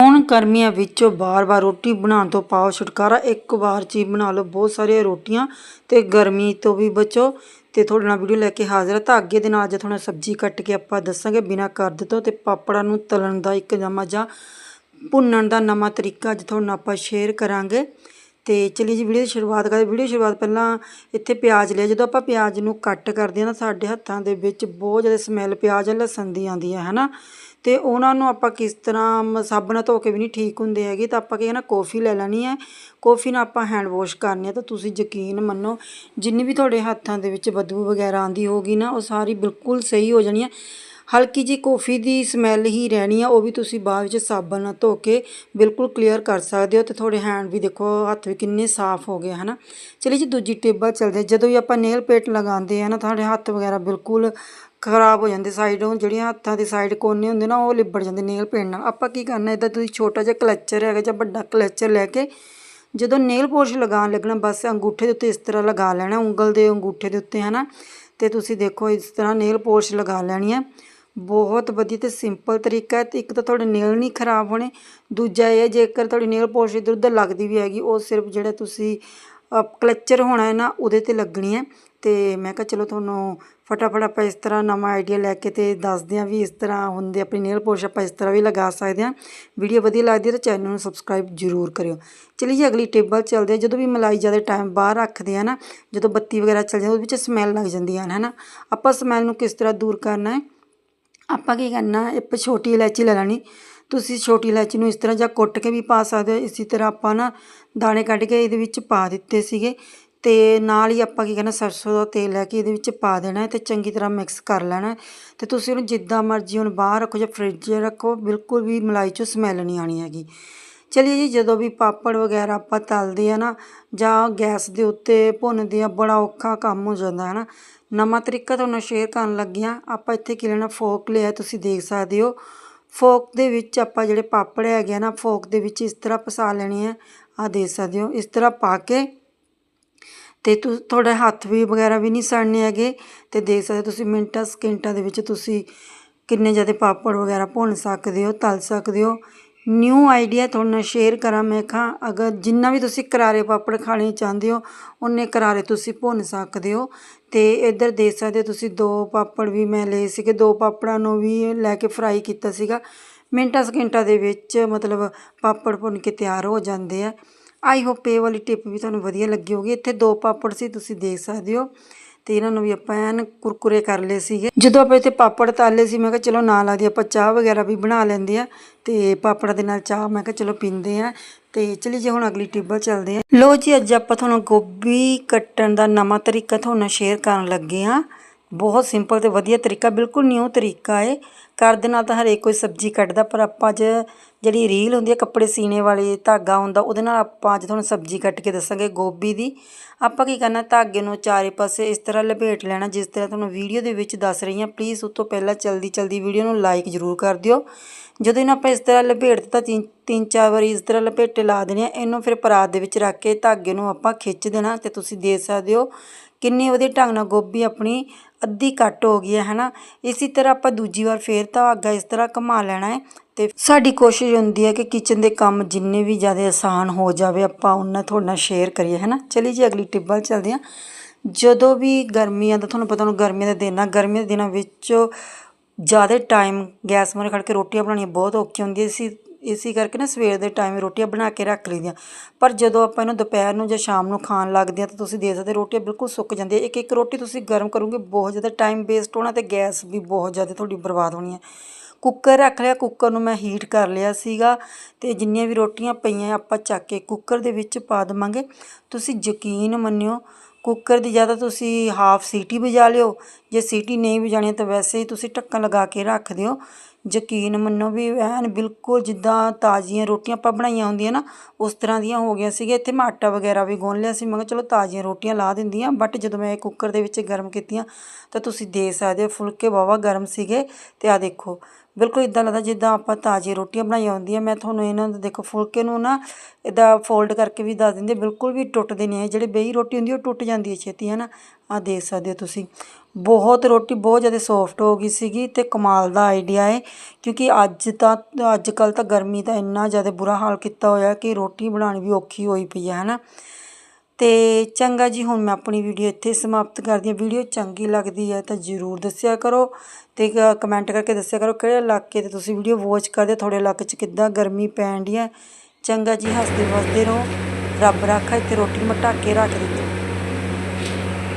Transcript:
ਹੁਣ ਗਰਮੀਆਂ ਵਿੱਚੋਂ ਵਾਰ ਵਾਰ ਰੋਟੀ ਬਣਾਉਣ ਤੋਂ ਪਾਓ ਛੁਟਕਾਰਾ, ਇੱਕ ਵਾਰ 'ਚ ਹੀ ਬਣਾ ਲਓ। ਬਹੁਤ ਸਾਰੀਆਂ ਰੋਟੀਆਂ ਅਤੇ ਗਰਮੀ ਤੋਂ ਵੀ ਬਚੋ। ਅਤੇ ਤੁਹਾਡੇ ਨਾਲ ਵੀਡੀਓ ਲੈ ਕੇ ਹਾਜ਼ਰ ਹਾਂ ਤਾਂ ਅੱਗੇ ਦੇ ਨਾਲ ਅੱਜ ਤੁਹਾਨੂੰ ਸਬਜ਼ੀ ਕੱਟ ਕੇ ਆਪਾਂ ਦੱਸਾਂਗੇ, ਬਿਨਾਂ ਕਰਦ ਤੋਂ ਅਤੇ ਪਾਪੜਾਂ ਨੂੰ ਤਲਣ ਦਾ ਇੱਕ ਨਵਾਂ ਜਾਂ ਭੁੰਨਣ ਦਾ ਨਵਾਂ ਤਰੀਕਾ ਅੱਜ ਤੁਹਾਨੂੰ ਆਪਾਂ ਸ਼ੇਅਰ ਕਰਾਂਗੇ। ਤੇ ਚਲੀ ਜੀ ਵੀਡੀਓ ਦੀ ਸ਼ੁਰੂਆਤ ਕਰਦੇ ਵੀਡੀਓ ਸ਼ੁਰੂਆਤ ਪਹਿਲਾਂ ਇੱਥੇ ਪਿਆਜ਼ ਲਿਆ। ਜਦੋਂ ਆਪਾਂ ਪਿਆਜ਼ ਨੂੰ ਕੱਟ ਕਰਦੇ ਹਾਂ ਤਾਂ ਸਾਡੇ ਹੱਥਾਂ ਦੇ ਵਿੱਚ ਬਹੁਤ ਜ਼ਿਆਦਾ ਸਮੈਲ ਪਿਆਜ਼ ਲਸਣ ਦੀ ਆਉਂਦੀ ਹੈ ਹਨਾ ਅਤੇ ਉਹਨਾਂ ਨੂੰ ਆਪਾਂ ਕਿਸ ਤਰ੍ਹਾਂ ਮ- ਸਾਬਣ ਨਾਲ ਧੋ ਕੇ ਵੀ ਨਹੀਂ ਠੀਕ ਹੁੰਦੇ ਹੈਗੇ, ਤਾਂ ਆਪਾਂ ਕੀ ਨਾ ਕੌਫੀ ਲੈ ਲੈਣੀ ਹੈ। ਕੌਫੀ ਨਾਲ ਆਪਾਂ ਹੈਂਡ ਵਾਸ਼ ਕਰਨੀ ਹੈ, ਤਾਂ ਤੁਸੀਂ ਯਕੀਨ ਮੰਨੋ, ਜਿੰਨੀ ਵੀ ਤੁਹਾਡੇ ਹੱਥਾਂ ਦੇ ਵਿੱਚ ਬਦਬੂ ਵਗੈਰਾ ਆਉਂਦੀ ਹੋਗੀ ਨਾ, ਉਹ ਸਾਰੀ ਬਿਲਕੁਲ ਸਹੀ ਹੋ ਜਾਣੀ ਹੈ। ਹਲਕੀ ਜੀ ਕੋਫੀ ਦੀ ਸਮੈਲ ਹੀ ਰਹਿਣੀ ਆ, ਉਹ ਵੀ ਤੁਸੀਂ ਬਾਅਦ ਵਿੱਚ ਸਾਬਣ ਨਾਲ ਧੋ ਕੇ ਬਿਲਕੁਲ ਕਲੀਅਰ ਕਰ ਸਕਦੇ ਹੋ ਤੇ ਤੁਹਾਡੇ ਹੈਂਡ ਵੀ ਦੇਖੋ, ਹੱਥ ਵੀ ਕਿੰਨੇ ਸਾਫ਼ ਹੋ ਗਏ ਹਨਾ। ਚਲੀ ਜੀ, ਦੂਜੀ ਟੇਬਲ ਚੱਲਦੇ ਜਦੋਂ ਵੀ ਆਪਾਂ ਨੇਲ ਪੇਟ ਲਗਾਉਂਦੇ ਆ ਨਾ, ਤੁਹਾਡੇ ਹੱਥ ਵਗੈਰਾ ਬਿਲਕੁਲ ਖਰਾਬ ਹੋ ਜਾਂਦੇ ਸਾਈਡੋਂ ਜਿਹੜੀਆਂ ਹੱਥਾਂ ਦੇ ਸਾਈਡ ਕੋਨੇ ਹੁੰਦੇ ਨਾ, ਉਹ ਲਿਬੜ ਜਾਂਦੇ ਨੇਲ ਪੇਂਟ ਨਾਲ। ਆਪਾਂ ਕੀ ਕਰਨਾ ਇਦਾਂ ਤੁਸੀਂ ਛੋਟਾ ਜਿਹਾ ਕਲਚਰ ਹੈਗਾ ਜਾਂ ਵੱਡਾ ਕਲਚਰ ਲੈ ਕੇ ਜਦੋਂ ਨੇਲ ਪੋਲਿਸ਼ ਲਗਾਉਣ ਲੱਗਣਾ, ਬਸ ਅੰਗੂਠੇ ਦੇ ਉੱਤੇ ਇਸ ਤਰ੍ਹਾਂ ਲਗਾ ਲੈਣਾ, ਉਂਗਲ ਦੇ ਅੰਗੂਠੇ ਦੇ ਉੱਤੇ, ਹਨਾ। ਤੇ ਤੁਸੀਂ ਦੇਖੋ, ਇਸ ਤਰ੍ਹਾਂ ਨੇਲ ਪੋਲਿਸ਼ ਲਗਾ ਲੈਣੀ ਹੈ ਬਹੁਤ ਵਧੀਆ ਤੇ ਸਿੰਪਲ ਤਰੀਕਾ ਹੈ ਤੇ ਇੱਕ ਤਾਂ ਤੁਹਾਡੇ ਨੇਲ ਨਹੀਂ ਖਰਾਬ ਹੋਣੇ, ਦੂਜਾ ਇਹ ਹੈ ਜੇਕਰ ਤੁਹਾਡੀ ਨੇਲ ਪੋਲਿਸ਼ ਇੱਧਰ ਉੱਧਰ ਲੱਗਦੀ ਵੀ ਹੈਗੀ, ਉਹ ਸਿਰਫ ਜਿਹੜਾ ਤੁਸੀਂ ਕਲਚਰ ਹੋਣਾ ਹੈ ਨਾ, ਉਹਦੇ ਤੇ ਲੱਗਣੀ ਹੈ। ਤੇ ਮੈਂ ਕਿਹਾ ਚਲੋ ਤੁਹਾਨੂੰ ਫਟਾਫਟ ਆਪਾਂ ਇਸ ਤਰ੍ਹਾਂ ਨਵਾਂ ਆਈਡੀਆ ਲੈ ਕੇ ਤੇ ਦੱਸਦੇ ਹਾਂ ਵੀ ਇਸ ਤਰ੍ਹਾਂ ਹੁੰਦੇ ਆਪਣੀ ਨੇਲ ਪੋਲਿਸ਼ ਆਪਾਂ ਇਸ ਤਰ੍ਹਾਂ ਵੀ ਲਗਾ ਸਕਦੇ ਹਾਂ। ਵੀਡੀਓ ਵਧੀਆ ਲੱਗਦੀ ਹੈ ਤਾਂ ਚੈਨਲ ਨੂੰ ਸਬਸਕ੍ਰਾਈਬ ਜ਼ਰੂਰ ਕਰਿਓ। ਚਲਿਏ ਜੀ ਅਗਲੀ ਟੇਬਲ ਚੱਲਦੇ ਹਾਂ, ਜਦੋਂ ਵੀ ਮਲਾਈ ਜ਼ਿਆਦਾ ਟਾਈਮ ਬਾਹਰ ਰੱਖਦੇ ਆ ਨਾ, ਜਦੋਂ ਬੱਤੀ ਵਗੈਰਾ ਚੱਲ ਜਾਂਦੀ ਉਹਦੇ ਵਿੱਚ ਸਮੈਲ ਲੱਗ ਜਾਂਦੀ ਹੈ ਨਾ ਆਪਾਂ ਸਮੈਲ ਨੂੰ ਕਿਸ ਤਰ੍ਹਾਂ ਦੂਰ ਕਰਨਾ ਹੈ? ਆਪਾਂ ਕੀ ਕਰਨਾ, ਇੱਕ ਛੋਟੀ ਇਲਾਇਚੀ ਲੈ ਲੈਣੀ। ਤੁਸੀਂ ਛੋਟੀ ਇਲਾਇਚੀ ਨੂੰ ਇਸ ਤਰ੍ਹਾਂ ਜਾਂ ਕੁੱਟ ਕੇ ਵੀ ਪਾ ਸਕਦੇ ਹੋ। ਇਸੇ ਤਰ੍ਹਾਂ ਆਪਾਂ ਨਾ ਦਾਣੇ ਕੱਢ ਕੇ ਇਹਦੇ ਵਿੱਚ ਪਾ ਦਿੱਤੇ ਸੀਗੇ। ਤੇ ਨਾਲ ਹੀ ਆਪਾਂ ਕੀ ਕਰਨਾ, ਸਰਸੋਂ ਦਾ ਤੇਲ ਲੈ ਕੇ ਇਹਦੇ ਵਿੱਚ ਪਾ ਦੇਣਾ ਹੈ ਤੇ ਚੰਗੀ ਤਰ੍ਹਾਂ ਮਿਕਸ ਕਰ ਲੈਣਾ ਹੈ। ਤੇ ਤੁਸੀਂ ਉਹਨੂੰ ਜਿੱਦਾਂ ਮਰਜ਼ੀ ਹੁਣ ਬਾਹਰ ਰੱਖੋ ਜਾਂ ਫ੍ਰਿਜ ਰੱਖੋ, ਬਿਲਕੁਲ ਵੀ ਮਲਾਈ 'ਚੋਂ ਸਮੈਲ ਨਹੀਂ ਆਣੀ ਹੈਗੀ। ਚਲਿਏ ਜੀ, ਜਦੋਂ ਵੀ ਪਾਪੜ ਵਗੈਰਾ ਆਪਾਂ ਤਲਦੇ ਆ ਨਾ ਜਾਂ ਗੈਸ ਦੇ ਉੱਤੇ ਭੁੰਨਦੇ ਆ, ਬੜਾ ਔਖਾ ਕੰਮ ਹੋ ਜਾਂਦਾ ਹੈ ਨਾ ਨਵਾਂ ਤਰੀਕਾ ਤੁਹਾਨੂੰ ਸ਼ੇਅਰ ਕਰਨ ਲੱਗੀ ਆਪਾਂ ਇੱਥੇ ਕੀ ਲੈਣਾ? ਫੋਕ ਲਿਆ, ਤੁਸੀਂ ਦੇਖ ਸਕਦੇ ਹੋ। ਫੋਕ ਦੇ ਵਿੱਚ ਆਪਾਂ ਜਿਹੜੇ ਪਾਪੜ ਹੈਗੇ ਆ ਨਾ ਫੋਕ ਦੇ ਵਿੱਚ ਇਸ ਤਰ੍ਹਾਂ ਫਸਾ ਲੈਣੇ ਆ। ਆ ਦੇਖ ਸਕਦੇ ਹੋ, ਇਸ ਤਰ੍ਹਾਂ ਪਾ ਕੇ। ਤੇ ਤੁ, ਤੁਹਾਡੇ ਹੱਥ ਵੀ ਵਗੈਰਾ ਵੀ ਨਹੀਂ ਸੜਨੇ ਹੈਗੇ। ਤੇ ਦੇਖ ਸਕਦੇ ਤੁਸੀਂ ਮਿੰਟਾਂ, ਸਕਿੰਟਾਂ ਦੇ ਵਿੱਚ ਤੁਸੀਂ ਕਿੰਨੇ ਜ਼ਿਆਦਾ ਪਾਪੜ ਵਗੈਰਾ ਭੁੰਨ ਸਕਦੇ ਹੋ, ਤਲ ਸਕਦੇ ਹੋ। ਨਿਊ ਆਈਡੀਆ ਤੁਹਾਡੇ ਨਾਲ ਸ਼ੇਅਰ ਕਰਾਂ। ਮੈਂ ਕਿਹਾ, ਅਗਰ ਜਿੰਨਾ ਵੀ ਤੁਸੀਂ ਕਰਾਰੇ ਪਾਪੜ ਖਾਣੇ ਚਾਹੁੰਦੇ ਹੋ ਉਨੇ ਕਰਾਰੇ ਤੁਸੀਂ ਭੁੰਨ ਸਕਦੇ ਹੋ। ਤੇ ਇੱਧਰ ਦੇਖ ਸਕਦੇ ਹੋ ਤੁਸੀਂ ਦੋ ਪਾਪੜ ਵੀ ਮੈਂ ਲਏ ਸੀਗੇ। ਦੋ ਪਾਪੜਾਂ ਨੂੰ ਵੀ ਲੈ ਕੇ ਫਰਾਈ ਕੀਤਾ ਸੀਗਾ। ਮਿੰਟਾਂ ਸਕਿੰਟਾਂ ਦੇ ਵਿੱਚ ਮਤਲਬ ਪਾਪੜ ਭੁੰਨ ਕੇ ਤਿਆਰ ਹੋ ਜਾਂਦੇ ਆ। ਆਈ ਹੋਪ ਇਹ ਵਾਲੀ ਟਿਪ ਵੀ ਤੁਹਾਨੂੰ ਵਧੀਆ ਲੱਗੀ ਹੋਗੀ ਇੱਥੇ ਦੋ ਪਾਪੜ ਸੀ, ਤੁਸੀਂ ਦੇਖ ਸਕਦੇ ਹੋ। ਤੇ ਇਹਨਾਂ ਨੂੰ ਵੀ ਆਪਾਂ ਐਨ ਕੁਰਕੁਰੇ ਕਰ ਲਏ ਸੀਗੇ। ਜਦੋਂ ਆਪਾਂ ਇੱਥੇ ਪਾਪੜ ਤਾਲੇ ਸੀ, ਮੈਂ ਕਿਹਾ ਚਲੋ ਨਾਲ ਲੱਗਦੀ ਆਪਾਂ ਚਾਹ ਵਗੈਰਾ ਵੀ ਬਣਾ ਲੈਂਦੇ ਆ ਤੇ ਪਾਪੜ ਦੇ ਨਾਲ ਚਾਹ ਮੈਂ ਕਿਹਾ ਚਲੋ ਪੀਂਦੇ ਆ ਤੇ ਚਲੀ ਜੇ ਹੁਣ ਅਗਲੀ ਟਿੱਬਾ ਚੱਲਦੇ ਆ। ਲੋ ਜੀ, ਅੱਜ ਆਪਾਂ ਤੁਹਾਨੂੰ ਗੋਭੀ ਕੱਟਣ ਦਾ ਨਵਾਂ ਤਰੀਕਾ ਤੁਹਾਨੂੰ ਸ਼ੇਅਰ ਕਰਨ ਲੱਗੇ ਆ। ਬਹੁਤ ਸਿੰਪਲ ਤੇ ਵਧੀਆ ਤਰੀਕਾ, ਬਿਲਕੁਲ ਨਿਊ ਤਰੀਕਾ ਹੈ ਘਰ ਦੇ ਨਾਲ ਤਾਂ ਹਰੇਕ ਕੋਈ ਸਬਜ਼ੀ ਕੱਟਦਾ ਪਰ ਆਪਾਂ ਅੱਜ ਜਿਹੜੀ ਰੀਲ ਹੁੰਦੀ ਹੈ ਕੱਪੜੇ ਸੀਨੇ ਵਾਲੀ, ਧਾਗਾ ਹੁੰਦਾ, ਉਹਦੇ ਨਾਲ ਆਪਾਂ ਅੱਜ ਤੁਹਾਨੂੰ ਸਬਜ਼ੀ ਕੱਟ ਕੇ ਦੱਸਾਂਗੇ ਗੋਭੀ ਦੀ। ਆਪਾਂ ਕੀ ਕਰਨਾ, ਧਾਗੇ ਨੂੰ ਚਾਰੇ ਪਾਸੇ ਇਸ ਤਰ੍ਹਾਂ ਲਪੇਟ ਲੈਣਾ, ਜਿਸ ਤਰ੍ਹਾਂ ਤੁਹਾਨੂੰ ਵੀਡੀਓ ਦੇ ਵਿੱਚ ਦੱਸ ਰਹੀ ਹਾਂ ਪਲੀਜ਼ ਉਸ ਤੋਂ ਪਹਿਲਾਂ ਜਲਦੀ ਜਲਦੀ ਵੀਡੀਓ ਨੂੰ ਲਾਈਕ ਜ਼ਰੂਰ ਕਰ ਦਿਓ। ਜਦੋਂ ਇਹਨੂੰ ਆਪਾਂ ਇਸ ਤਰ੍ਹਾਂ ਲਪੇਟ ਦਿੱਤਾ, ਤਿੰਨ ਤਿੰਨ ਚਾਰ ਵਾਰੀ ਇਸ ਤਰ੍ਹਾਂ ਲਪੇਟੇ ਲਾ ਦੇਣੇ ਆ, ਇਹਨੂੰ ਫਿਰ ਪਰਾਤ ਦੇ ਵਿੱਚ ਰੱਖ ਕੇ ਧਾਗੇ ਨੂੰ ਆਪਾਂ ਖਿੱਚ ਦੇਣਾ, ਤੇ ਤੁਸੀਂ ਦੇਖ ਸਕਦੇ ਹੋ ਕਿੰਨੀ ਵਧੀਆ ਢੰਗ ਨਾਲ ਗੋਭੀ ਆਪਣੀ ਅੱਧੀ ਕੱਟ ਹੋ ਗਈ ਹੈ, ਹਨਾ? ਇਸੇ ਤਰ੍ਹਾਂ ਆਪਾਂ ਦੂਜੀ ਵਾਰ ਫੇਰ ਧਾਗਾ ਇਸ ਤਰ੍ਹਾਂ ਘੁਮਾ ਲੈਣਾ ਹੈ ਤੇ ਸਾਡੀ ਕੋਸ਼ਿਸ਼ ਹੁੰਦੀ ਹੈ ਕਿ ਕਿਚਨ ਦੇ ਕੰਮ ਜਿੰਨੇ ਵੀ ਜ਼ਿਆਦਾ ਆਸਾਨ ਹੋ ਜਾਵੇ, ਆਪਾਂ ਉਹਨਾਂ ਤੁਹਾਡੇ ਨਾਲ ਸ਼ੇਅਰ ਕਰੀਏ, ਹਨਾ? ਚਲੀ ਜੀ, ਅਗਲੀ ਟਿੱਪ ਵੱਲ ਚੱਲਦੇ ਹਾਂ। ਜਦੋਂ ਵੀ ਗਰਮੀਆਂ ਦਾ, ਤੁਹਾਨੂੰ ਪਤਾ ਹੁਣ ਗਰਮੀਆਂ ਦੇ ਦਿਨ ਆ ਗਰਮੀਆਂ ਦੇ ਦਿਨਾਂ ਵਿੱਚ ਜ਼ਿਆਦਾ ਟਾਈਮ ਗੈਸ ਮੂਹਰੇ ਖੜ੍ਹ ਕੇ ਰੋਟੀਆਂ ਬਣਾਉਣੀਆਂ ਬਹੁਤ ਔਖੀਆਂ ਹੁੰਦੀਆਂ ਸੀ। ਇਸੇ ਕਰਕੇ ਨਾ ਸਵੇਰ ਦੇ ਟਾਈਮ ਰੋਟੀਆਂ ਬਣਾ ਕੇ ਰੱਖ ਲਈਦੀਆਂ ਪਰ ਜਦੋਂ ਆਪਾਂ ਇਹਨੂੰ ਦੁਪਹਿਰ ਨੂੰ ਜਾਂ ਸ਼ਾਮ ਨੂੰ ਖਾਣ ਲੱਗਦੇ ਆ ਤਾਂ ਤੁਸੀਂ ਦੇਖ ਸਕਦੇ ਰੋਟੀਆਂ ਬਿਲਕੁਲ ਸੁੱਕ ਜਾਂਦੀਆਂ। ਇੱਕ ਇੱਕ ਰੋਟੀ ਤੁਸੀਂ ਗਰਮ ਕਰੋਗੇ ਬਹੁਤ ਜ਼ਿਆਦਾ ਟਾਈਮ ਵੇਸਟ ਹੋਣਾ ਤੇ ਗੈਸ ਵੀ ਬਹੁਤ ਜ਼ਿਆਦਾ ਤੁਹਾਡੀ ਬਰਬਾਦ ਹੋਣੀ ਹੈ। ਕੁੱਕਰ ਰੱਖ ਲਿਆ ਕੁੱਕਰ ਨੂੰ ਮੈਂ ਹੀਟ ਕਰ ਲਿਆ ਸੀਗਾ ਤੇ ਜਿੰਨੀਆਂ ਵੀ ਰੋਟੀਆਂ ਪਈਆਂ ਆਪਾਂ ਚੱਕ ਕੇ ਕੁੱਕਰ ਦੇ ਵਿੱਚ ਪਾ ਦੇਵਾਂਗੇ। ਤੁਸੀਂ ਯਕੀਨ ਮੰਨਿਓ ਕੁੱਕਰ ਦੀ ਜ਼ਿਆਦਾ ਤੁਸੀਂ ਹਾਫ ਸੀਟੀ ਵਜਾ ਲਿਓ। ਜੇ ਸੀਟੀ ਨਹੀਂ ਵਜਾਣੀ ਤਾਂ ਵੈਸੇ ਹੀ ਤੁਸੀਂ ਢੱਕਣ ਲਗਾ ਕੇ ਰੱਖ ਦਿਓ। ਯਕੀਨ ਮੰਨੋ ਵੀ ਐਨ ਬਿਲਕੁਲ ਜਿੱਦਾਂ ਤਾਜ਼ੀਆਂ ਰੋਟੀਆਂ ਆਪਾਂ ਬਣਾਈਆਂ ਹੁੰਦੀਆਂ ਨਾ, ਉਸ ਤਰ੍ਹਾਂ ਦੀਆਂ ਹੋ ਗਈਆਂ ਸੀਗੀਆਂ। ਇੱਥੇ ਮੈਂ ਆਟਾ ਵਗੈਰਾ ਵੀ ਗੁੰਨ ਲਿਆ ਸੀ। ਮੈਂ ਕਿਹਾ ਚਲੋ ਤਾਜ਼ੀਆਂ ਰੋਟੀਆਂ ਲਾ ਹਾਂ ਬਟ ਜਦੋਂ ਮੈਂ ਇਹ ਕੁੱਕਰ ਦੇ ਵਿੱਚ ਗਰਮ ਕੀਤੀਆਂ, ਤਾਂ ਤੁਸੀਂ ਦੇਖ ਸਕਦੇ ਹੋ ਫੁਲਕੇ ਵਾਹਵਾ ਗਰਮ ਸੀਗੇ। ਤੇ ਆ ਦੇਖੋ, ਬਿਲਕੁਲ ਇਦਾਂ ਲੱਗਦਾ ਜਿੱਦਾਂ ਆਪਾਂ ਤਾਜ਼ੀ ਰੋਟੀਆਂ ਬਣਾਈਆਂ ਹੁੰਦੀਆਂ। ਮੈਂ ਤੁਹਾਨੂੰ ਇਹਨਾਂ ਦਾ ਦੇਖੋ, ਫੁਲਕੇ ਨੂੰ ਨਾ ਇਦਾਂ ਫੋਲਡ ਕਰਕੇ ਵੀ ਦੱਸ ਦਿੰਦੇ। ਬਿਲਕੁਲ ਵੀ ਟੁੱਟਦੇ ਨਹੀਂ ਹੈ ਜਿਹੜੇ ਬੇਹੀ ਰੋਟੀ ਹੁੰਦੀ ਉਹ ਟੁੱਟ ਜਾਂਦੀ ਹੈ ਛੇਤੀ ਹੈ ਨਾ ਆਹ ਦੇਖ ਸਕਦੇ ਹੋ ਤੁਸੀਂ। ਬਹੁਤ ਰੋਟੀ ਬਹੁਤ ਜ਼ਿਆਦਾ ਸੌਫਟ ਹੋ ਗਈ ਸੀਗੀ ਤੇ ਕਮਾਲ ਦਾ ਆਈਡੀਆ ਹੈ ਕਿਉਂਕਿ ਅੱਜ ਤਾਂ ਅੱਜ ਕੱਲ ਤਾਂ ਗਰਮੀ ਦਾ ਇੰਨਾ ਜ਼ਿਆਦਾ ਬੁਰਾ ਹਾਲ ਕੀਤਾ ਹੋਇਆ ਕਿ ਰੋਟੀ ਬਣਾਉਣੀ ਵੀ ਔਖੀ ਹੋਈ ਪਈ ਹੈ, ਹਨਾ। ਤੇ ਚੰਗਾ ਜੀ, ਹੁਣ ਮੈਂ ਆਪਣੀ ਵੀਡੀਓ ਇੱਥੇ ਸਮਾਪਤ ਕਰਦੀ ਹਾਂ। ਵੀਡੀਓ ਚੰਗੀ ਲੱਗਦੀ ਹੈ ਤਾਂ ਜਰੂਰ ਦੱਸਿਆ ਕਰੋ ਤੇ ਕਮੈਂਟ ਕਰਕੇ ਦੱਸਿਆ ਕਰੋ ਕਿਹੜੇ ਇਲਾਕੇ ਤੇ ਤੁਸੀਂ ਵੀਡੀਓ ਵਾਚ ਕਰਦੇ ਤੁਹਾਡੇ ਇਲਾਕੇ 'ਚ ਕਿੱਦਾਂ ਗਰਮੀ ਪੈਣ ਦੀ ਹੈ। ਚੰਗਾ ਜੀ ਹੱਸਦੇ ਵਸਦੇ ਰਹੋ। ਰੱਬ ਰਾਖਾ, ਇੱਥੇ ਰੋਟੀ ਨੂੰ ਕੇ ਰੱਖ ਦਿੱਤੀ